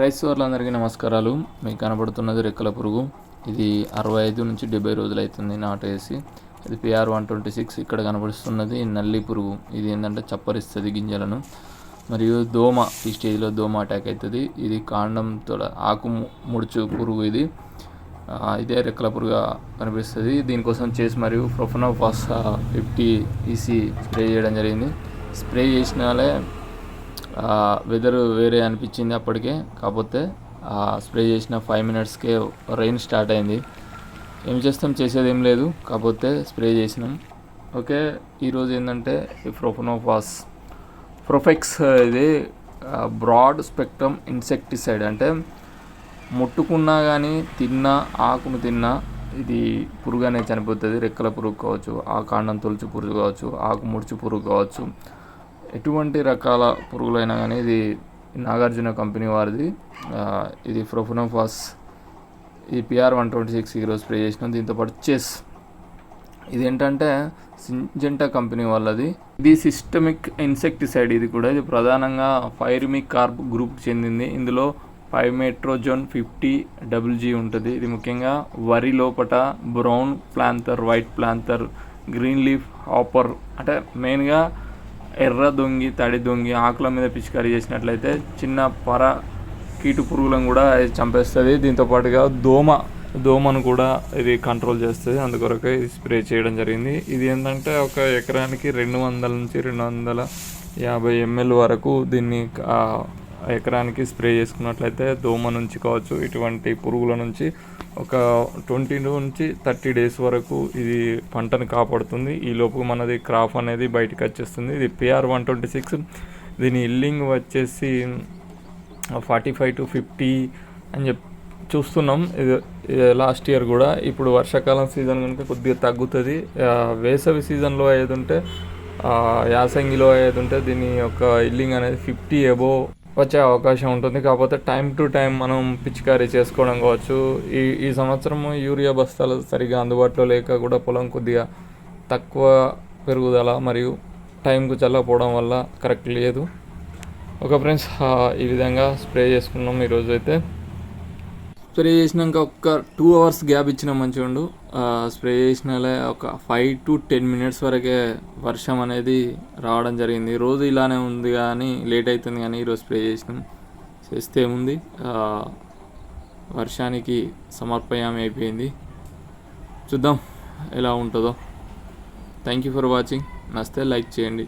Rice నమస్కారాలు. మీకు కనబడుతున్నది రెక్కల పురుగు. ఇది అరవై ఐదు నుంచి డెబ్బై రోజులు అవుతుంది నాటు వేసి. ఇది పిఆర్ వన్ ట్వంటీ సిక్స్ ఇక్కడ కనబడుతున్నది నల్లి పురుగు. ఇది ఏంటంటే చప్పరిస్తుంది గింజలను. మరియు దోమ ఈ స్టేజ్లో దోమ అటాక్ అవుతుంది ఇది కాండంతో ఆకు ముడుచు పురుగు ఇది. ఇదే రెక్కల పురుగా కనిపిస్తుంది. దీనికోసం చేసి మరియు ప్రొఫనోఫాస్ ఫిఫ్టీ ఈసీ స్ప్రే చేయడం జరిగింది. స్ప్రే చేసినాలే వెదర్ వేరే అనిపించింది అప్పటికే. కాకపోతే స్ప్రే చేసిన ఫైవ్ మినిట్స్కే రెయిన్ స్టార్ట్ అయింది. ఏం చేస్తాం? చేసేది ఏం లేదు. కాకపోతే స్ప్రే చేసినాం. ఓకే ఈరోజు ఏంటంటే ఈ ప్రొఫనోఫాస్ ప్రొఫెక్స్ ఇది బ్రాడ్ స్పెక్ట్రమ్ ఇన్సెక్టిసైడ్ అంటే ముట్టుకున్నా కానీ తిన్నా ఆకును తిన్నా ఇది పురుగు అనేది చనిపోతుంది. రెక్కల పురుగు కావచ్చు ఆ కాండం తొలుచు పురుగు కావచ్చు ఆకు ముడుచు పురుగు కావచ్చు. ఎటువంటి రకాల పురుగులైనా కానీ ఇది నాగార్జున కంపెనీ వారిది. ఇది ప్రొఫనోఫాస్ ఈ పిఆర్ వన్ ట్వంటీ సిక్స్ ఈరోజు స్ప్రే చేసినాం. దీంతో పాటు చెస్. ఇది ఏంటంటే సింజెంటా కంపెనీ వాళ్ళది. ఇది సిస్టమిక్ ఇన్సెక్టిసైడ్ ఇది కూడా. ఇది ప్రధానంగా ఫైర్మిక్ కార్బ్ గ్రూప్ చెందింది. ఇందులో ఫైవ్ మెట్రోజోన్ ఫిఫ్టీ డబుల్ జీ ఉంటుంది. ఇది ముఖ్యంగా వరి లోపట brown planthopper white planthopper green leaf hopper అంటే మెయిన్గా ఎర్ర దొంగి తడి దొంగి ఆకుల మీద పిచికారీ చేసినట్లయితే చిన్న పర కీటు పురుగులను కూడా చంపేస్తుంది. దీంతో పాటుగా దోమ దోమను కూడా ఇది కంట్రోల్ చేస్తుంది. అందుకొరకు ఇది స్ప్రే చేయడం జరిగింది. ఇది ఏంటంటే ఒక ఎకరానికి రెండు వందల నుంచి రెండు వందల యాభై ఎంఎల్ వరకు దీన్ని ఎకరానికి స్ప్రే చేసుకున్నట్లయితే దోమ నుంచి కావచ్చు ఇటువంటి పురుగుల నుంచి ఒక ట్వంటీ నుంచి థర్టీ డేస్ వరకు ఇది పంటను కాపాడుతుంది. ఈ లోపు మనది క్రాప్ అనేది బయటకు వచ్చేస్తుంది. ఇది పిఆర్ వన్ ట్వంటీ సిక్స్. దీని ఇల్లింగ్ వచ్చేసి ఫార్టీ ఫైవ్ టు ఫిఫ్టీ అని చెప్పి చూస్తున్నాం. ఇది లాస్ట్ ఇయర్ కూడా. ఇప్పుడు వర్షాకాలం సీజన్ కనుక కొద్దిగా తగ్గుతుంది. వేసవి సీజన్లో ఏది ఉంటే యాసంగిలో ఏది ఉంటే దీని యొక్క ఇల్లింగ్ అనేది ఫిఫ్టీ అబోవ్ వచ్చే అవకాశం ఉంటుంది. కాకపోతే టైం టు టైం మనం పిచికారీ చేసుకోవడం కావచ్చు. ఈ ఈ సంవత్సరం యూరియా బస్తాలు సరిగా అందుబాటులో లేక కూడా పొలం కొద్దిగా తక్కువ పెరుగుదల మరియు టైంకు చల్లకపోవడం వల్ల కరెక్ట్ లేదు. ఒక ఫ్రెండ్స్ ఈ విధంగా స్ప్రే చేసుకున్నాం ఈరోజు అయితే స్ప్రే చేసినాక ఒక్క టూ అవర్స్ గ్యాప్ ఇచ్చిన మంచిగా ఉండు. స్ప్రే చేసినలే ఒక ఫైవ్ టు టెన్ మినిట్స్ వరకే వర్షం అనేది రావడం జరిగింది. రోజు ఇలానే ఉంది కానీ లేట్ అవుతుంది కానీ ఈరోజు స్ప్రే చేసినాం. చేస్తే ఏముంది? వర్షానికి సమర్పయామి అయిపోయింది. చూద్దాం ఎలా ఉంటుందో. థ్యాంక్ యూ ఫర్ వాచింగ్ నస్తే లైక్ చేయండి.